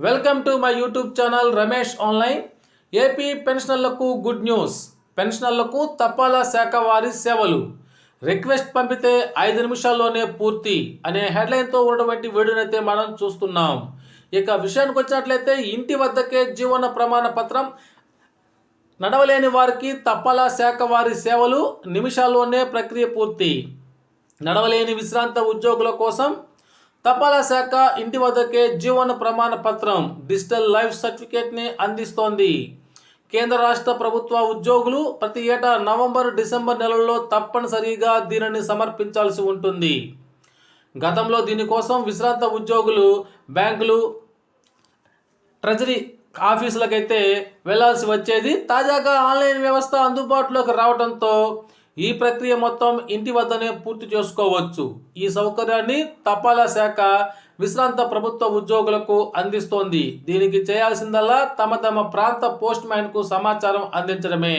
Welcome to my YouTube channel Ramesh online. AP పెన్షనర్లకు good news. పెన్షనర్లకు తపాలా శాఖ వారి సేవలు. రిక్వెస్ట్ పంపితే ఐదు నిమిషాల్లోనే పూర్తి అనే హెడ్లైన్తో ఉన్నటువంటి వీడియోనైతే మనం చూస్తున్నాం. ఇక విషయానికి వచ్చినట్లయితే ఇంటి వద్దకే జీవన ప్రమాణ పత్రం నడవలేని వారికి తపాలా శాఖ వారి సేవలు నిమిషాల్లోనే ప్రక్రియ పూర్తి. నడవలేని విశ్రాంత ఉద్యోగుల కోసం తపాలా శాఖ ఇంటి వద్దకే జీవన ప్రమాణ పత్రం డిజిటల్ లైఫ్ సర్టిఫికేట్ని అందిస్తోంది. కేంద్ర రాష్ట్ర ప్రభుత్వ ఉద్యోగులు ప్రతి ఏటా నవంబర్ డిసెంబర్ నెలల్లో తప్పనిసరిగా దీనిని సమర్పించాల్సి ఉంటుంది. గతంలో దీనికోసం విశ్రాంత ఉద్యోగులు బ్యాంకులు ట్రెజరీ ఆఫీసులకైతే వెళ్ళాల్సి వచ్చేది. తాజాగా ఆన్లైన్ వ్యవస్థ అందుబాటులోకి రావడంతో ఈ ప్రక్రియ మొత్తం ఇంటి వద్దనే పూర్తి చేసుకోవచ్చు. ఈ సౌకర్యాన్ని తపాలా శాఖ విశ్రాంత ప్రభుత్వ ఉద్యోగులకు అందిస్తోంది. దీనికి చేయాల్సిందల్లా తమ తమ ప్రాంత పోస్ట్ మ్యాన్కు సమాచారం అందించడమే.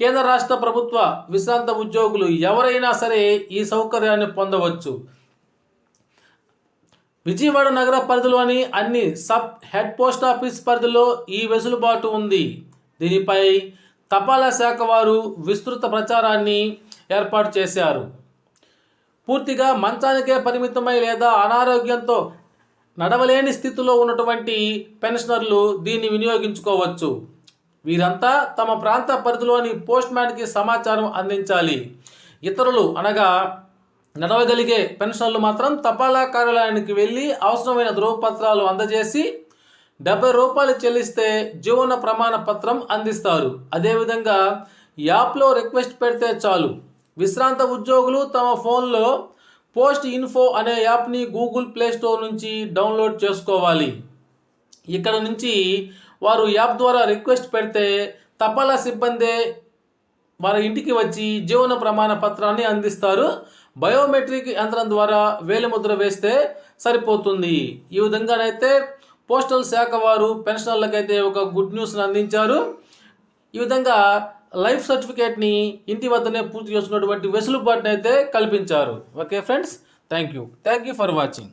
కేంద్ర రాష్ట్ర ప్రభుత్వ విశ్రాంత ఉద్యోగులు ఎవరైనా సరే ఈ సౌకర్యాన్ని పొందవచ్చు. విజయవాడ నగర పరిధిలోని అన్ని సబ్ హెడ్ పోస్ట్ ఆఫీస్ పరిధిలో ఈ వెసులుబాటు ఉంది. దీనిపై తపాలా శాఖ వారు విస్తృత ప్రచారాన్ని ఏర్పాటు చేశారు. పూర్తిగా మంచానికే పరిమితమై లేదా అనారోగ్యంతో నడవలేని స్థితిలో ఉన్నటువంటి పెన్షనర్లు దీన్ని వినియోగించుకోవచ్చు. వీరంతా తమ ప్రాంత పరిధిలోని పోస్ట్ మ్యాన్కి సమాచారం అందించాలి. ఇతరులు అనగా నడవగలిగే పెన్షనర్లు మాత్రం తపాలా కార్యాలయానికి వెళ్ళి అవసరమైన ధ్రువపత్రాలు అందజేసి డెబ్బై రూపాయలు చెల్లిస్తే జీవన ప్రమాణ పత్రం అందిస్తారు. అదేవిధంగా యాప్లో రిక్వెస్ట్ పెడితే చాలు. విశ్రాంత ఉద్యోగులు తమ ఫోన్లో పోస్ట్ ఇన్ఫో అనే యాప్ని గూగుల్ ప్లే స్టోర్ నుంచి డౌన్లోడ్ చేసుకోవాలి. ఇక్కడ నుంచి వారు యాప్ ద్వారా రిక్వెస్ట్ పెడితే తపాలా సిబ్బందే వారి ఇంటికి వచ్చి జీవన ప్రమాణ పత్రాన్ని అందిస్తారు. బయోమెట్రిక్ యంత్రం ద్వారా వేలిముద్ర వేస్తే సరిపోతుంది. ఈ విధంగానైతే పోస్టల్ శాఖ వారు పెన్షనర్లకైతే ఒక గుడ్ న్యూస్ని అందించారు. ఈ విధంగా లైఫ్ సర్టిఫికేట్ని ఇంటి వద్దనే పూర్తి చేసుకున్నటువంటి వెసులుబాటునైతే అయితే కల్పించారు. Okay friends thank you. Thank you for watching.